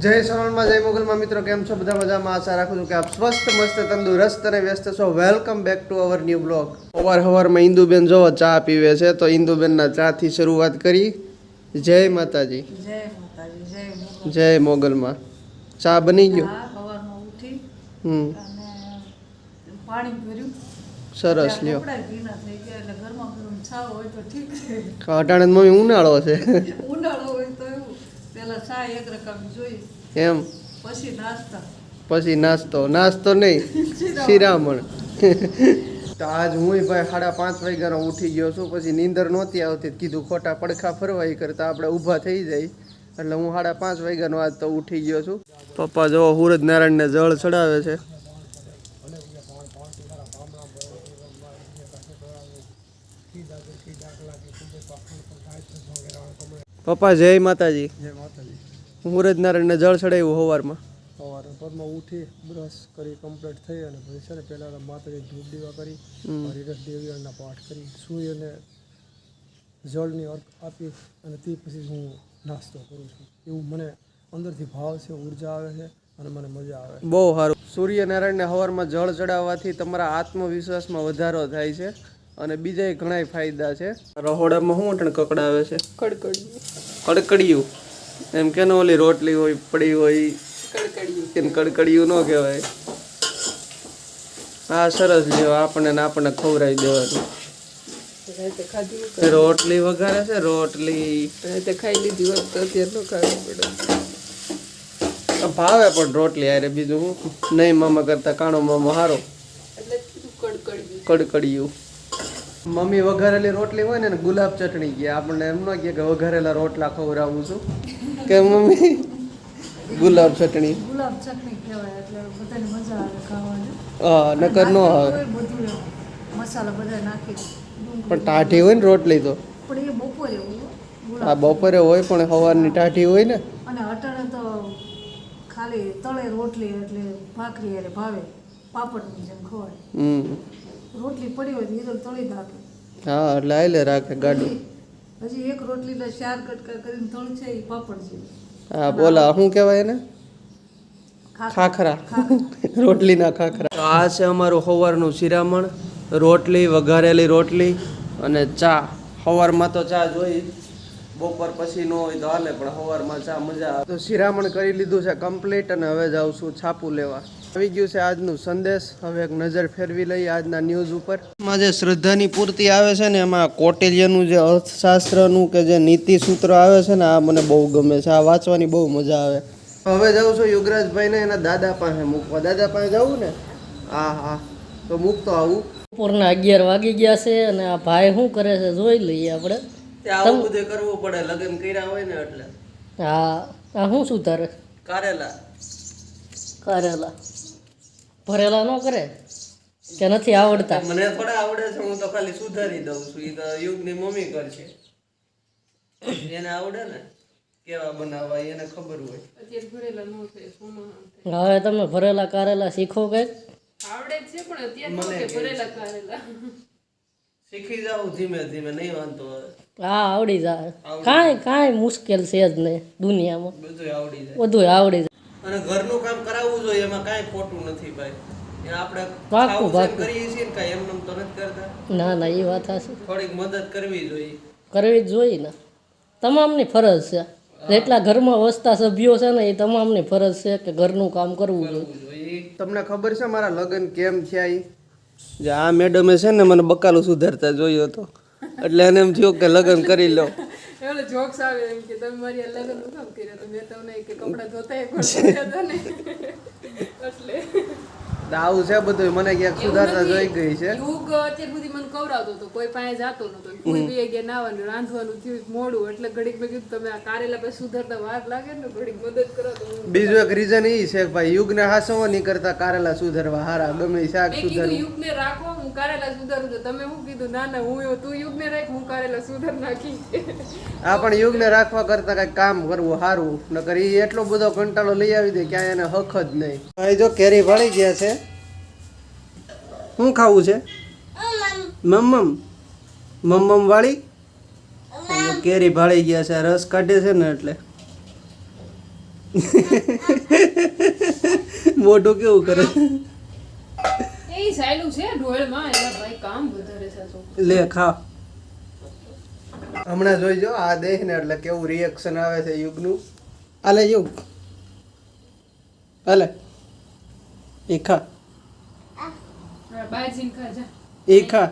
જય સરોણમાં જય મોગલમાં. મિત્રો કેમ છો? બધા મજામાં? આશા રાખું છું કે આપ સ્વસ્થ મસ્ત તંદુરસ્ત અને વ્યસ્ત છો. Welcome back to our new blog અવાર હવારમાં ઇન્દુબેન જોવો ચા પીવે છે તો ઇન્દુબેનના ચાથી શરૂઆત કરી. જય માતાજી. જય જય મોગલમાં. ચા બની ગયો? હમ. સરસ લ્યો. અટાણે મમ્મી ઉનાળો છે. ઉનાળો હોય તો એવું પેલા ચા એક રકમ જોઈ એમ? પછી નાસ્તો. નાસ્તો. નહીં. શિરામણ. તો આજ હું ભાઈ સાડા પાંચ વાગ્યાનો ઉઠી ગયો છું. પછી નીંદર નહોતી આવતી. કીધું ખોટા પડખા ફરવા કરતા આપણે ઊભા થઈ જાય. એટલે હું સાડા પાંચ વાગ્યાનો આજ તો ઉઠી ગયો છું. પપ્પા જો હુરજ નારાયણને જળ ચડાવે છે. પપ્પા જય માતાજી. જય માતાજી. હુરજ જળ ચડાવ્યું સવારમાં સવારે પરમાં ઉઠી બ્રશ કરી કમ્પ્લીટ થઈ અને પછી છે ને પહેલાં માતાજી ધૂપ દીવા કરી હરિરસ દેવીના પાઠ કરી સૂર્યને જળની અર્ક આપી અને તે પછી હું નાસ્તો કરું છું. એવું મને અંદરથી ભાવ છે ઊર્જા આવે છે અને મને મજા આવે બહુ સારું. સૂર્યનારાયણને હવારમાં જળ ચડાવવાથી તમારા આત્મવિશ્વાસમાં વધારો થાય છે. અને બીજા ઘણા ફાયદા છે. રહોડામાં શું અટણ કકડાવે છે? કડકડિયું. કડકડિયું. એમ કે ઓલી રોટલી હોય પડી હોય કડકડિયું. કડકડિયું ન કહેવાય. હા સરસ જેવો આપણને ને આપણને ખવડાવી દેવાનું. રોટલી વઘારે છે રોટલી. ખાઈ લીધી હોત તો અત્યારે ન ખાવી પડે. ભાવે પણ રોટલી આરે બીજું હું નહીં મામા કરતા કાણો મામા હારો. કડકડિયું. મમ્મી વઘારેલી રોટલી હોય ને ગુલાબ ચટણી કે આપણને એમ ન કે વઘારેલા રોટલા ખવડાવું છું. કે મમ્મી ગુલાબ ચટણી. ગુલાબ ચટણી કહેવાય એટલે બધાને મજા આવે ખાવાની. હા નકર ન આવે. મસાલા બધા નાખી પણ ટાઢી હોય ને રોટલી તો. પણ એ બપોરે હોય આ બપોરે હોય પણ સવારની ટાઢી હોય ને. અને અટાણે તો ખાલી તળે રોટલી એટલે ભાખરી ભાવે. પાપડની જેમ ખવાય. હમ. રોટલી પડી હોય તો હીરો તળી નાખે. હા એટલે લે રાખે ગાડું. હજી હજી એક રોટલીના ચાર કટકા કરીને થોડું છે એ પાપડ છે. હા બોલા શું કહેવાય એને? ખાખરા. ખાખરા. રોટલીના ખાખરા. તો આ છે અમારું સવારનું શિરામણ. રોટલી વઘારેલી રોટલી અને ચા. સવારમાં તો ચા જોઈ. બપોર પછી ન હોય તો હાલે પણ સવારમાં ચા મજા આવે. તો શિરામણ કરી લીધું છે કમ્પ્લીટ અને હવે જાઉં છું છાપું લેવા. આવી ગયું છે આજનું સંદેશ. હવે એક નજર ફેરવી લઈએ આજના ન્યૂઝ ઉપર. એમાં જે શ્રદ્ધાની પૂર્તિ આવે છે ને એમાં કોટેલિયાનું જે અર્થશાસ્ત્રનું કે જે નીતિ સૂત્ર આવે છે ને આ મને બહુ ગમે છે. આ વાંચવાની બહુ મજા આવે. હવે જાઉં છું યુગરાજભાઈને એના દાદા પાસે મૂકવા. દાદા પાસે જવું ને? હા હા. તો મૂકતો આવું. બપોરના અગિયાર વાગી ગયા છે અને આ ભાઈ શું કરે છે જોઈ લઈએ આપણે. આવું બધું કરવું પડે. લગ્ન કર્યા હોય ને એટલે. હા. આ શું સુધારે? તારે કારેલા. કરેલા. ભરેલા ન કરે કે નથી આવડતા? મને થોડા આવડે છે હું તો ખાલી સુધારી દઉં છું. એ તો યુગની મમ્મી કરશે એને આવડે ને કેવા બનાવવા એને ખબર હોય. હવે તમે ભરેલા કારેલા શીખો કંઈક? શીખી જાઉં ધીમે ધીમે નહીં વાંધો હા આવડી જાય. કાંઈ કાંઈ મુશ્કેલ છે જ નહીં દુનિયામાં. બધું આવડી જાય. બધું આવડી જાય અને ઘરનું કામ કરાવવું જોઈએ એમાં કાંઈ ખોટું નથી ભાઈ. આપણે પાક્કું, ખાવું છે ને પાક્કું. કરીએ છીએ ને કાંઈ એમનેમ તો નથી કરતા. ના ના એ વાત હશે થોડીક મદદ કરવી જોઈએ. કરવી જ જોઈએ ને. તમામની ફરજ છે. જેટલા ઘરમાં વસતા સભ્યો છે ને એ તમામની ફરજ છે કે ઘરનું કામ કરવું જોઈએ. તમને ખબર છે મારા લગ્ન કેમ થયા એ જે આ મેડમે છે ને મને બકાલો સુધારતા જોયો હતો. એટલે એને એમ થયું કે લગ્ન કરી લો. એવડે જોક્સ આવે એમ કે તમે મારી આ લગ્નનું કામ કર્યા તો મેં તમને કે કપડા ધોતા એ પણ કર્યા હતા ને. એટલે આવું છે બધું મને ક્યાંક સુધારતા જોઈ ગઈ છે. યુગ અત્યાર સુધી મને કવરાવતો હતો. કોઈ પાસે જાતો નતો. કોઈ બી ગયા નાવાનું રાંધવાનું થયું મોડું. એટલે ઘડીક મેં કીધું તમે આ કારેલા પછી સુધારતા વાર લાગે ને ઘડીક મદદ કરો તો બીજું એક રીઝન એ છે કે ભાઈ યુગને હાસવા નહીં કરતા કારેલા સુધારવા હારા ગમે શાક મેં યુગ ને રાખો હું કારેલા સુધારું. તો તમે શું કીધું? ના ના હું તું તું યુગને રાખ હું કારેલા સુધાર નાખી આ પણ યુગને રાખવા કરતા કઈ કામ કરવું સારું નકર ઈ એટલો બધો કંટાળો લઈ આવી દે ક્યાંય એને હક જ નહીં. ભાઈ જો કેરી ભળી ગયા છે શું ખાવું છે? મમ્મમ. મમ્મમ વાળી? કેરી ભાળી ગયા છે રસ કાઢે છે ને એટલે. મોઢું કેવું કરે? એ સાયલું છે ઢોળમાં એમાં ભાઈ કામ વધારે છે આ છોકરું. લે ખા. હમણાં જોઈજો આ દેહ ને એટલે કેવું રિએક્શન આવે છે યુગનું. અલે યુગ. અલે એ ખા. હા, બહાર જઈને ખા જા. એ ખા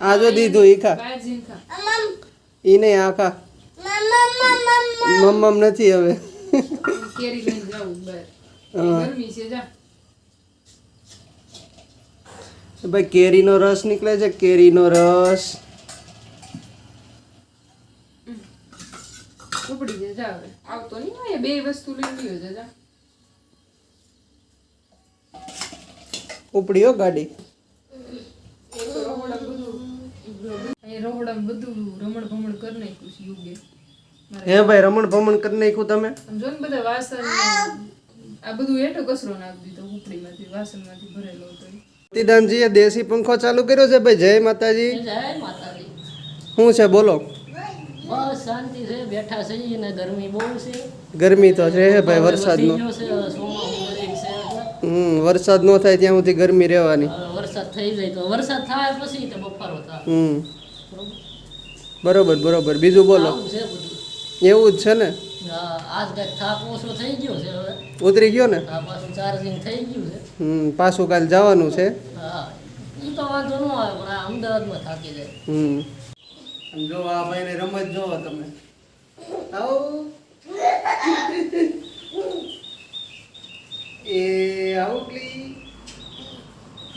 આ જો દીધું એ ખા બહાર જઈને ખા ઈ નહીં આ ખા મમ્મમ નથી હવે. કેરી લઈને જાવું બહાર ગરમી છે જા. ભાઈ કેરીનો રસ નીકળે છે કેરીનો રસ. ઉપડી જાય આવતો નહીં બે વસ્તુ ગયો છે જા ઉપડી હો ગાડી એક તો રહોડા બધું અહીંયા રહોડામાં બધું રમણ ભમણ કરી નાખ્યું છે ગાડી હે ભાઈ રમણ ભમણ કરી નાખ્યું તમે? જો ને બધા વાસણ આ બધું હેઠો કચરો નાખી દીધો ઉપડીમાંથી વાસણમાંથી ભરેલો હતો એ. દેશી પંખો ચાલુ કર્યો છે ભાઈ? જય માતાજી. જય માતાજી. શું છે? બોલો. બસ શાંતિ છે બેઠા છે ને ગરમી બહુ છે. ગરમી તો છે હે ભાઈ વરસાદનો. હમ વરસાદ ન થાય ત્યાં સુધી ગરમી રહેવાની. વરસાદ થઈ જાય તો વરસાદ થાય પછી તો બફારો થાય હમ. બરોબર? બરોબર બીજું બોલો. એવું જ છે ને? આજ કાંઈક થાક ઓછો થઈ ગયો છે હવે. ઉતરી ગયો ને? પાછું ચાર્જિંગ થઈ ગયું છે. હમ પાછું કાલ જવાનું છે. હા એ તો વાંધો ન આવે પણ આ અમદાવાદમાં થાકી જાય. હમ. જો આ ભાઈને રમત જોવો તમે. આવો. એ આઉટલી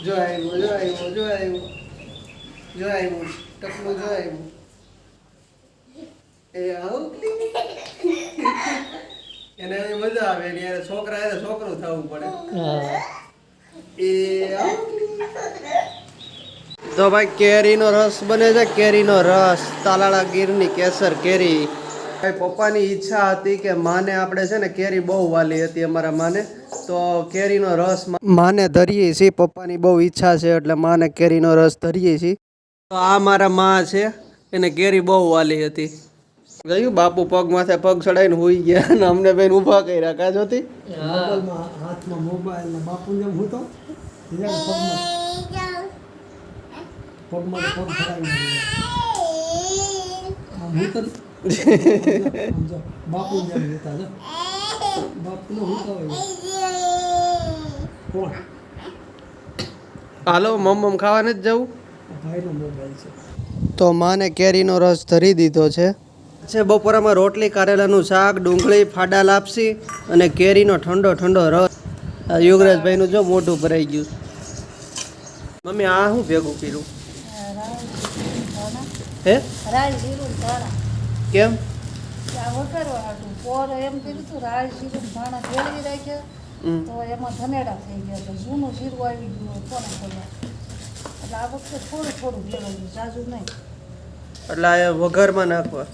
જો આવ્યો જો આવ્યો જો આવ્યો જો આવ્યો ટકલો જો આવ્યો એ આઉટલી એને એવી મજા આવે ત્યારે છોકરા હારે છોકરું થવું પડે. એ આઉટલી તો ભાઈ કેરીનો રસ બને છે, કેરીનો રસ, તાલાળા ગીરની કેસર કેરી. પપ્પાની ઈચ્છા હતી કે માને આપણે છે ને કેરી બહુ વાલી હતી અમારા માને. તો કેરીનો રસ માને ધરીએ છીએ પપ્પાની બહુ ઈચ્છા છે એટલે માને કેરીનો રસ ધરીએ છીએ. તો આ મારા માં છે એને કેરી બહુ વાલી હતી. ગયું? બાપુ પગ માથે પગ ચડાવીને હોઈ ગયા અને અમને બેન ઊભા કર્યા. કા જોતી હાથમાં મોબાઈલ બાપુ જેમ હું તો પગમાં પગમાં પગ ચડાવી હું તો આમ જો, બાપુ હતા જો કોણ હાલો મમ્મ ખાવા નથી જવું? ભાઈનો મોબાઈલ છે તો માને કેરીનો રસ ધરી દીધો છે. છે બપોરામાં રોટલી કારેલાનું શાક ડુંગળી ફાડા લાપસી અને કેરીનો ઠંડો ઠંડો રસ. આ યુગરાજભાઈનું જો મોઢું ભરાઈ ગયું. મમ્મી આ શું ભેગું પીરું હે? કેમ? એમ કીધું રાય જીરું ભાણા ધાણા રાખ્યા. તો એમાં ધનેડા થઈ ગયા તો જૂનું જીરું આવી ગયું કોને ખબર. એટલે આ વખતે થોડું થોડું ભેળવ્યું જાજુ નહીં. એટલે આ વઘારમાં નાખવા.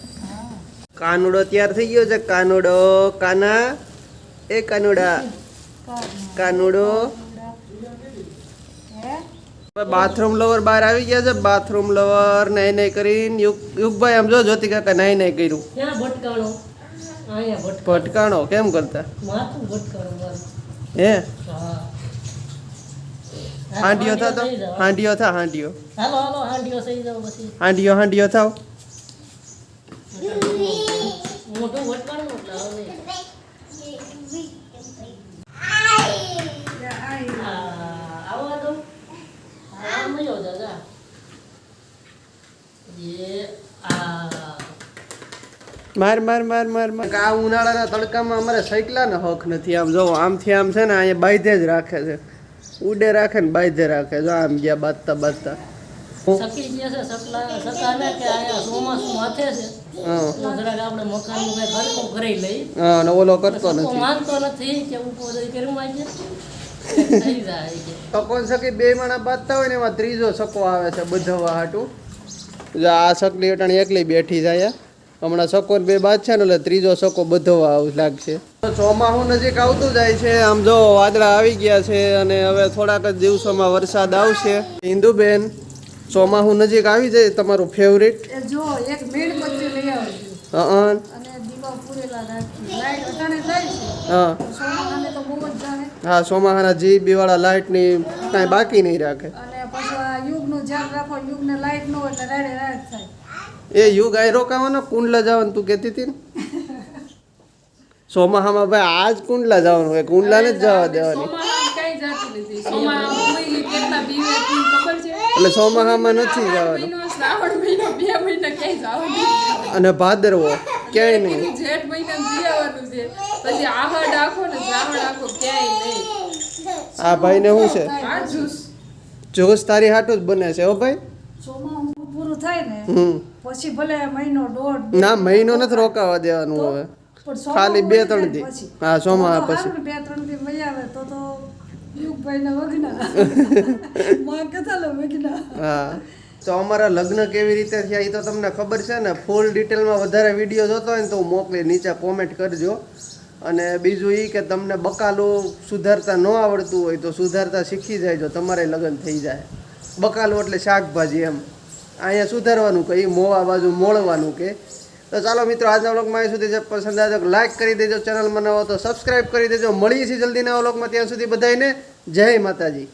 કાનુડો તૈયાર થઈ ગયો છે. કાનુડો કાના એ કાનુડા. કાનુડો બાથરૂમ લવર બહાર આવી ગયા છે. બાથરૂમ લવર નહીં નાઈ કરીને યુગ યુગભાઈ આમ જો જ્યોતિ કાકા નહીં નાઈ કર્યું. ભટકાણો? કેમ કરતા? હે? હાંડિયો થા તો? હાંડિયો થા હાંડિયો હાંડિયો હાંડિયો થાવ મોટું ભટકાણું એટલે હવે આ, આવવા દો આ મયો દાદા એ આ માર માર માર માર માર. આ ઉનાળાના તડકામાં અમારે સાયકલાનો હક નથી. આમ જો આમથી આમ છે ને અહીંયા બાંધે જ રાખે છે. ઉડે રાખે ને બાંધે રાખે જો આમ ગયા બાંધતા બાંધતા. સકાને ઓલો કરતો નથી. માનતો નથી કે ઉપર કર્યું આજે થઈ જાય કે. તકોન સકી બે માણા બાંધતા હોય ને એમાં ત્રીજો સકો આવે છે બધવા હાટું. આ સકલી અટાણી એકલી બેઠી જાય હમણાં સકો બે બાદ છે ને એટલે ત્રીજો સકો બધો આવ લાગશે. ચોમાસું નજીક આવતું જાય છે. આમ જો વાદળા આવી ગયા છે અને હવે થોડાક જ દિવસોમાં વરસાદ આવશે. હિન્દુબેન ચોમાસું નજીક આવી જાય તમારું ફેવરિટ જો એક મીણબત્તી લઈ આવજો. હં સોમાહાને જ જાય હા સોમાહાના જીબી વાળા લાઇટની કાંઈ બાકી નહીં રાખે. અને પછી યુગનું ધ્યાન રાખો યુગને લાઈટ ન હોય એટલે રાડે રાડ થાય. એ યુગ આઈ રોકાવાનો? કુંડલા જવાનું તું કહેતી હતી ને? સોમાહામાં ભાઈ આજ કુંડલા જવાનું હોય કુંડલા ને જ જવા દેવાની. સોમાહામાં કાંઈ જાતું નથી. સોમાહામાં કોઈ કેટલા બીવે તી ખબર છે? એટલે સોમાહામાં નથી જવાનું. અને ભાદરવો ક્યાંય નહીં. કીધું જેઠ મહિના છે. પછી આહડ આખો ને શ્રાવણ આખો ક્યાંય નહીં. આ ભાઈને શું છે? જોશ તારી હાટું જ બને છે હો ભાઈ. સોમાં પૂરું થાય ને હમ. પછી ભલે મહિનો દોઢ ના મહિનો નથી રોકાવા દેવાનું હવે. ખાલી બે ત્રણ દી. હા સોમા તો તો પછી. બે ત્રણ દી મજા આવે તો તો યુગભાઈને વગના. માં કથા વગના. હા. તો અમારા લગ્ન કેવી રીતે થયા એ તો તમને ખબર છે ને? ફૂલ ડિટેલમાં વધારે વીડિયો જોતો હોય ને તો હું મોકલી નીચે કોમેન્ટ કરજો. અને બીજું એ કે તમને બકાલું સુધારતા ન આવડતું હોય તો સુધારતા શીખી જાય જો તમારે લગ્ન થઈ જાય. બકાલું એટલે શાકભાજી એમ. અહીંયા સુધારવાનું કે એ મોવા બાજુ મોળવાનું કે. તો ચાલો મિત્રો, આજના વ્લોગમાં અહીં સુધી પસંદ આવે તો લાઈક કરી દેજો, ચેનલમાં નવો તો સબસ્ક્રાઈબ કરી દેજો. મળીએ છીએ જલ્દીના વ્લોગમાં ત્યાં સુધી બધાને જય માતાજી.